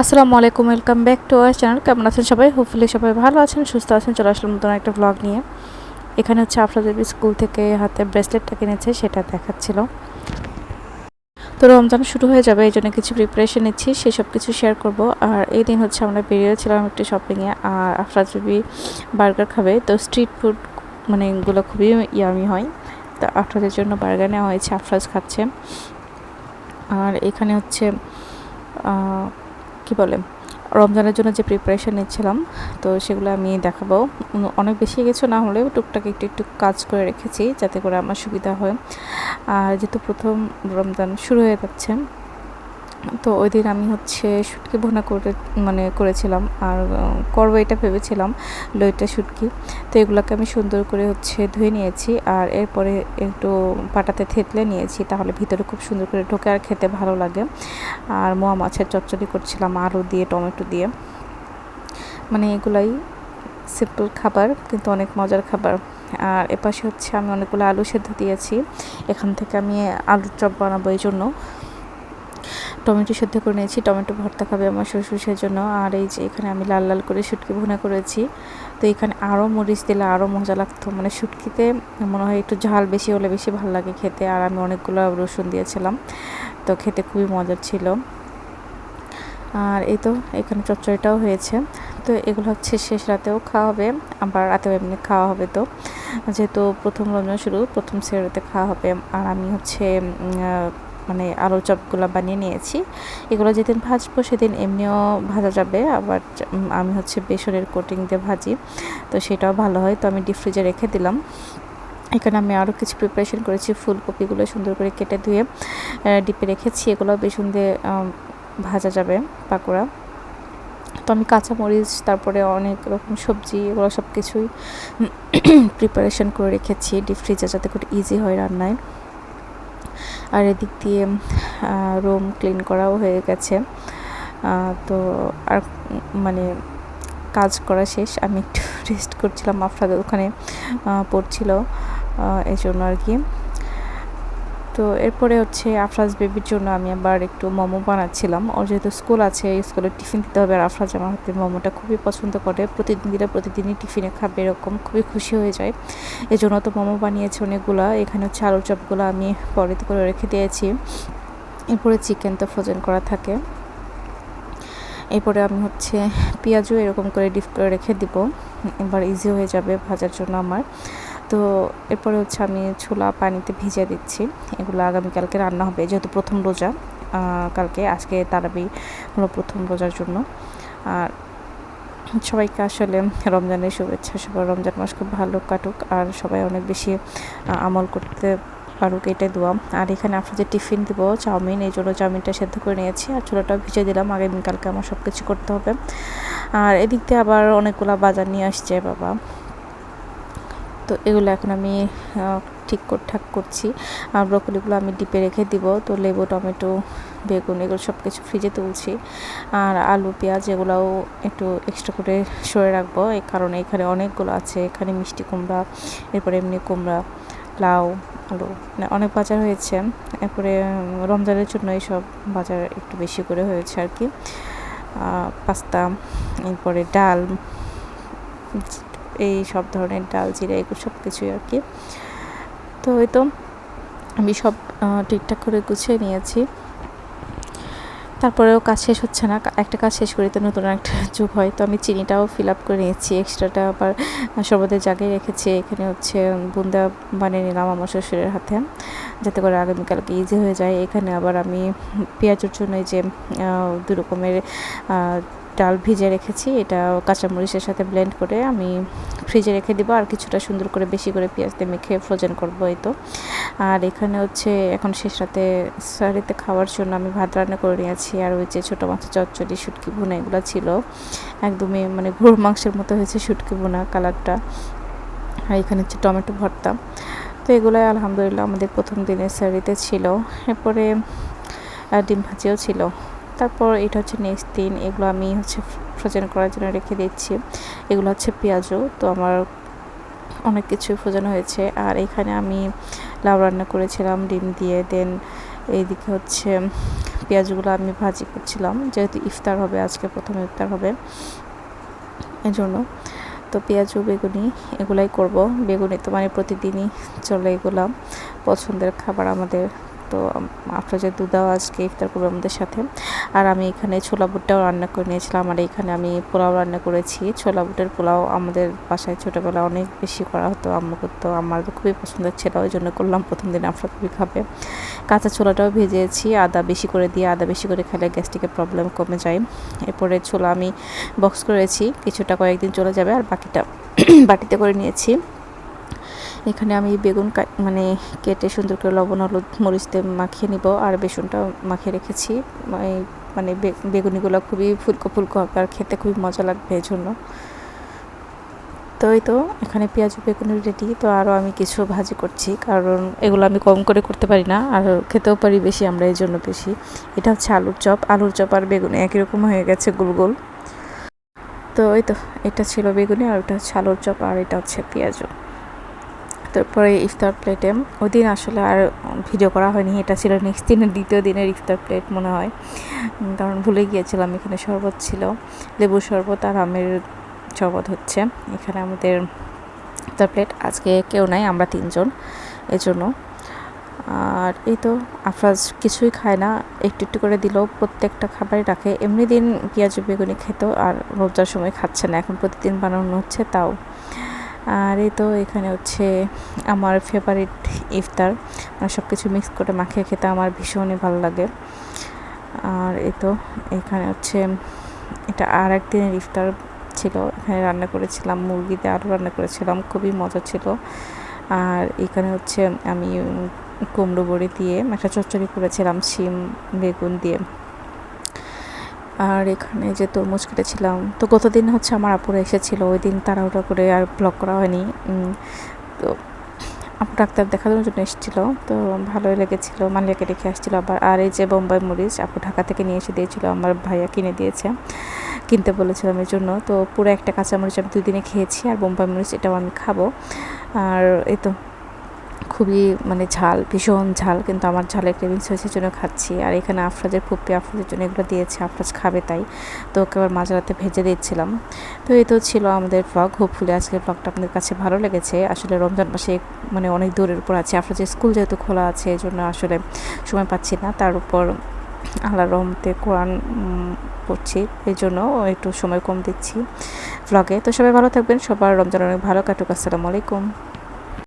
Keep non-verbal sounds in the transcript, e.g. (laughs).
আসসালামু আলাইকুম welcome back to our channel কেমন আছেন সবাই? হোপফুলি সবাই ভালো আছেন, সুস্থ আছেন। চলে আসলাম নতুন একটা ব্লগ নিয়ে। এখানে হচ্ছে আপনাদের স্কুল থেকে হাতে ব্রেসলেটটা কিনেছে, সেটা দেখাচ্ছিল। তো রমজান শুরু হয়ে যাবে, এই জন্য কিছু প্রিপারেশন নিচ্ছি সেসব কিছু শেয়ার করব। আর এই দিন হচ্ছে আমরা বেরিয়েছিলাম একটু শপিংয়ে আর আফরাজ বিবি বার্গার খাবে। তো স্ট্রিট ফুড মানে এগুলো খুবই ইয়ামি হয়। তো আফরাজের জন্য বার্গার নেওয়া হয়েছে, আফরাজ খাচ্ছে। আর এখানে হচ্ছে কি বলে, রমজানের জন্য যে প্রিপারেশান নিচ্ছিলাম, তো সেগুলো আমি দেখাবো। অনেক বেশি কিছু না হলেও টুকটাক একটু একটু কাজ করে রেখেছি যাতে করে আমার সুবিধা হয়। আর যেহেতু প্রথম রমজান শুরু হয়ে যাচ্ছে তো ওই দিন আমি হচ্ছে শুটকি ভোনা করে মানে করেছিলাম আর করব এটা ভেবেছিলাম লইটা শুটকি। তো এগুলোকে আমি সুন্দর করে হচ্ছে ধুয়ে নিয়েছি আর এরপরে একটু পাটাতে থেতলে নিয়েছি তাহলে ভিতরে খুব সুন্দর করে ঢোকে আর খেতে ভালো লাগে। আর মোয়া মাছের চচ্চড়ি করছিলাম আলু দিয়ে, টমেটো দিয়ে। মানে এগুলাই সিম্পল খাবার কিন্তু অনেক মজার খাবার। আর এপাশে হচ্ছে আমি অনেকগুলো আলু সেদ্ধ দিয়েছি। এখান থেকে আমি আলুর চপ বানাবো এই জন্য টমেটো সেদ্ধ করে নিয়েছি। টমেটো ভর্তা খাবে আমার শ্বশুর জন্য। আর এই যে এখানে আমি লাল লাল করে শুটকি ভুনা করেছি। তো এখানে আরও মরিচ দিলে আরও মজা লাগতো। মানে শুটকিতে মনে হয় একটু ঝাল বেশি হলে বেশি ভালো লাগে খেতে। আর আমি অনেকগুলো রসুন দিয়েছিলাম। তো খেতে খুবই মজার ছিল। আর এই তো এখানে চচ্চড়িটাও হয়েছে। তো এগুলো হচ্ছে শেষ রাতেও খাওয়া হবে আবার রাতেও এমনি খাওয়া হবে তো। যেহেতু প্রথম রমজান শুরু, প্রথম সেরাতে খাওয়া হবে। আর আমি হচ্ছে মানে আলুর চপগুলো বানিয়ে নিয়েছি। এগুলো যেদিন ভাজবো সেদিন এমনিও ভাজা যাবে, আবার আমি হচ্ছে বেসনের কোটিং দিয়ে ভাজি, তো সেটাও ভালো হয়, তো আমি ডিপ ফ্রিজে রেখে দিলাম। এখানে আমি আরও কিছু প্রিপারেশন করেছি, ফুলকপিগুলো সুন্দর করে কেটে ধুয়ে ডিপে রেখেছি এগুলো বেসন দিয়ে ভাজা যাবে পাকোড়া। তো আমি কাঁচামরিচ, তারপরে অনেক রকম সবজি, এগুলো সব কিছুই প্রিপারেশন করে রেখেছি ডিপ ফ্রিজে যাতে করে ইজি হয় রান্নায়। আর এদিক দিয়ে রুম ক্লিন করাও হয়ে গেছে। তো আর মানে কাজ করা শেষ। আমি একটু (laughs) রেস্ট করছিলাম আফরাদের ওখানে পড়ছিল এই জন্য আর কি। তো এরপরে হচ্ছে আফরাজ বেবির জন্য আমি আবার একটু মোমো বানাচ্ছিলাম। ওর যেহেতু স্কুল আছে স্কুলে টিফিন দিতে হবে। আর আফরাজ আমার হাতে মোমোটা খুবই পছন্দ করে। প্রতিদিন দিলে প্রতিদিনই টিফিনে খাবে এরকম। খুবই খুশি হয়ে যায়। এই জন্য তো মোমো বানিয়েছে অনেকগুলো। এখানে হচ্ছে আলুর চপগুলো আমি পরে করে রেখে দিয়েছি। এরপরে চিকেন তো ফ্রোজেন করা থাকে। এরপরে আমি হচ্ছে পেঁয়াজও এরকম করে ডিপ করে রেখে দিব। এবার ইজি হয়ে যাবে ভাজার জন্য আমার। তো এরপরে হচ্ছে আমি ছোলা পানিতে ভিজিয়ে দিচ্ছি। এগুলো আগামীকালকে রান্না হবে, যেহেতু প্রথম রোজা কালকে, আজকে তারাবি হলো প্রথম রোজার জন্য। আর সবাইকে আসলে রমজানের শুভেচ্ছা সবাই রমজান মাস খুব ভালো কাটুক, আর সবাই অনেক বেশি আমল করতে পারুক, এটাই দোয়া। আর এখানে যে টিফিন দেবো, চাউমিন, এই জন্য চাউমিনটা সেদ্ধ করে নিয়েছি, আর ছোলাটাও ভিজে দিলাম আগামীকালকে আমার সব কিছু করতে হবে। আর এদিক দিয়ে আবার অনেকগুলো বাজার নিয়ে আসছে বাবা। তো এগুলো এখন আমি ঠিক ঠাক করছি। আর ব্রকলিগুলো আমি ডিপে রেখে দিব। তো লেবু, টমেটো, বেগুন, এগুলো সব কিছু ফ্রিজে তুলছি। আর আলু, পেঁয়াজ, এগুলোও একটু এক্সট্রা করে সরে রাখব। এই কারণে এখানে অনেকগুলো আছে। এখানে মিষ্টি কুমড়া, এরপরে এমনি কুমড়া, লাউ, আলু মানে অনেক বাজার হয়েছে। এরপরে রমজানের জন্য এইসব বাজার একটু বেশি করে হয়েছে আর কি। পাস্তা, এরপরে ডাল এই সব ধরনের ডাল জিরা এগুলো সব কিছুই আর কি। তো হয়তো আমি সব ঠিকঠাক করে গুছিয়ে নিয়েছি। তারপরেও কাজ শেষ হচ্ছে না। একটা কাজ শেষ করি তো নতুন একটা (laughs) যুগ হয়। তো আমি চিনিটাও ফিল আপ করে নিয়েছি। এক্সট্রাটা আবার সর্বদের জায়গায় রেখেছি। এখানে হচ্ছে বুন্দা বানিয়ে নিলাম আমার শ্বশুরের হাতে, যাতে করে আগামীকালকে ইজি হয়ে যায়। এখানে আবার আমি পেঁয়াজের জন্য যে দু রকমের ডাল ভিজে রেখেছি, এটা কাঁচামরিচের সাথে ব্লেন্ড করে আমি ফ্রিজে রেখে দিব, আর কিছুটা সুন্দর করে বেশি করে পেঁয়াজ দিয়ে মেখে ফ্রোজেন করব এই তো। আর এখানে হচ্ছে এখন শেষ রাতে সারিতে খাওয়ার জন্য আমি ভাত রান্না করে নিয়েছি, আর ওই যে ছোটো মাছের চচ্চড়ি, শুটকি বোনা এগুলো ছিল। একদমই মানে ঘুর মাংসের মতো হয়েছে শুটকি বোনা কালারটা আর এখানে হচ্ছে টমেটো ভর্তা। তো এগুলোই আলহামদুলিল্লাহ আমাদের প্রথম দিনের সারিতে ছিল। এরপরে ডিম ভাজিও ছিল। তারপর এটা হচ্ছে নেক্সট দিন এগুলো আমি হচ্ছে ফ্রোজেন করার জন্য রেখে দিচ্ছি। এগুলো হচ্ছে পেঁয়াজও তো আমার অনেক কিছুই ফ্রোজেন হয়েছে। আর এখানে আমি লাউ রান্না করেছিলাম, ডিম দিয়ে, দেন এইদিকে হচ্ছে পেঁয়াজগুলো আমি ভাজি করছিলাম। যেহেতু ইফতার হবে, আজকে প্রথম ইফতার হবে এই জন্য তো পেঁয়াজু, বেগুনি এগুলাই করব। বেগুনি তো মানে প্রতিদিনই চলে এগুলো। পছন্দের খাবার আমাদের তো আফরোজের দুধাও আজকে ইফতার করবে আমাদের সাথে। আর আমি এখানে ছোলা বুটটাও রান্না করে নিয়েছিলাম। আর এখানে আমি পোলাও রান্না করেছি। ছোলা বুটের পোলাও আমাদের বাসায় ছোটোবেলা অনেক বেশি করা হতো। আম্মু করতো, আমার খুবই পছন্দের ছিল, ওই জন্য করলাম। প্রথম দিন আফরা খুবই খাবে। কাঁচা ছোলাটাও ভেজেছি, আদা বেশি করে দিয়ে আদা বেশি করে খেলে গ্যাস্ট্রিকের প্রবলেম কমে যায়। এরপরে ছোলা আমি বক্স করেছি, কিছুটা কয়েকদিন চলে যাবে আর বাকিটা, বাটিতে করে নিয়েছি। এখানে আমি বেগুন মানে কেটে সুন্দর করে লবণ, হলুদ মরিচতে মাখিয়ে নিব আর বেসনটা মাখিয়ে রেখেছি। মানে বেগুনিগুলো খুবই ফুলকো ফুলকো হবে আর খেতে খুবই মজা লাগবে এই জন্য তো এই তো, এখানে পেঁয়াজ বেগুনি রেডি তো আরও আমি কিছু ভাজি করছি। কারণ এগুলো আমি কম করে করতে পারি না আর খেতেও পারি বেশি আমরা এই জন্য বেশি। এটা হচ্ছে আলুর চপ। আলুর চপ আর বেগুনি একই রকম হয়ে গেছে গোল গোল। তো এই তো, এটা ছিল বেগুনি আর ওটা হচ্ছে আলুর চপ আর এটা হচ্ছে পেঁয়াজও। তারপরে ইফতার প্লেটে ওই দিন আসলে আর ভিডিও করা হয়নি, এটা ছিল নেক্সট দিনের, দ্বিতীয় দিনের ইফতার প্লেট মনে হয়। কারণ ভুলে গিয়েছিলাম, এখানে শরবত ছিল, লেবু শরবত আর আমের শরবত হচ্ছে। এখানে আমাদের ইফতার প্লেট, আজকে কেউ নাই, আমরা তিনজন, এজন্য। আর এই তো, আফরাজ কিছুই খায় না, একটু একটু করে দিলেও প্রত্যেকটা খাবারই রাখে। এমনি দিন পেঁয়াজ, বেগুনি খেত, আর রোজার সময় খাচ্ছে না, এখন প্রতিদিন বানানো হচ্ছে, তাও। আর এই তো এখানে হচ্ছে আমার ফেভারিট ইফতার। মানে সব কিছু মিক্স করে মাখিয়ে খেতে আমার ভীষণই ভালো লাগে। আর এই তো এখানে হচ্ছে এটা আর একদিনের ইফতার ছিল। এখানে রান্না করেছিলাম মুরগিতে আরও রান্না করেছিলাম, খুবই মজা ছিল। আর এখানে হচ্ছে আমি কুমড়ো বড়ি দিয়ে একটা চচ্চড়ি করেছিলাম, শিম, বেগুন দিয়ে। আর এখানে যে তরমুজ কেটেছিলাম, তো গতদিন হচ্ছে আমার আপুরা এসেছিল, ওই দিন তাড়াহুড়া করে আর ব্লগ করা হয়নি। তো আপু ডাক্তার দেখানোর জন্য এসেছিল, তো ভালোই লেগেছিলো মালিয়াকে রেখে আসছিল আবার। আর এই যে বোম্বাই মরিচ আপু ঢাকা থেকে নিয়ে এসে দিয়েছিলো, আমার ভাইয়া কিনে দিয়েছে, কিনতে বলেছিলাম এই জন্য। তো পুরো একটা কাঁচামরিচ আমি দুই দিনে খেয়েছি, আর বোম্বাই মরিচ এটাও আমি খাব। আর এই তো খুবই মানে ঝাল, ভীষণ ঝাল কিন্তু আমার ঝালের ক্রেভিংস হয়েছে জন্য খাচ্ছি। আর এখানে আফরাজের ফুপি, আফরাজের জন্য এগুলো দিয়েছে, আফরাজ খাবে তাই। তো ওকে আবার মাঝরাতে ভেজে দিচ্ছিলাম। তো এই তো ছিল আমাদের ব্লগ হোপফুলি আজকের ব্লগটা আপনাদের কাছে ভালো লেগেছে। আসলে রমজান মাসে মানে অনেক দূরের উপর আছে, আফরাজের স্কুল যেহেতু খোলা আছে, এই জন্য আসলে সময় পাচ্ছি না। তার উপর আল্লাহ রহমতে কোরআন পড়ছি, এই জন্য একটু সময় কম দিচ্ছি ব্লগে তো সবাই ভালো থাকবেন, সবার রমজান অনেক ভালো কাটুক। আসসালামু আলাইকুম।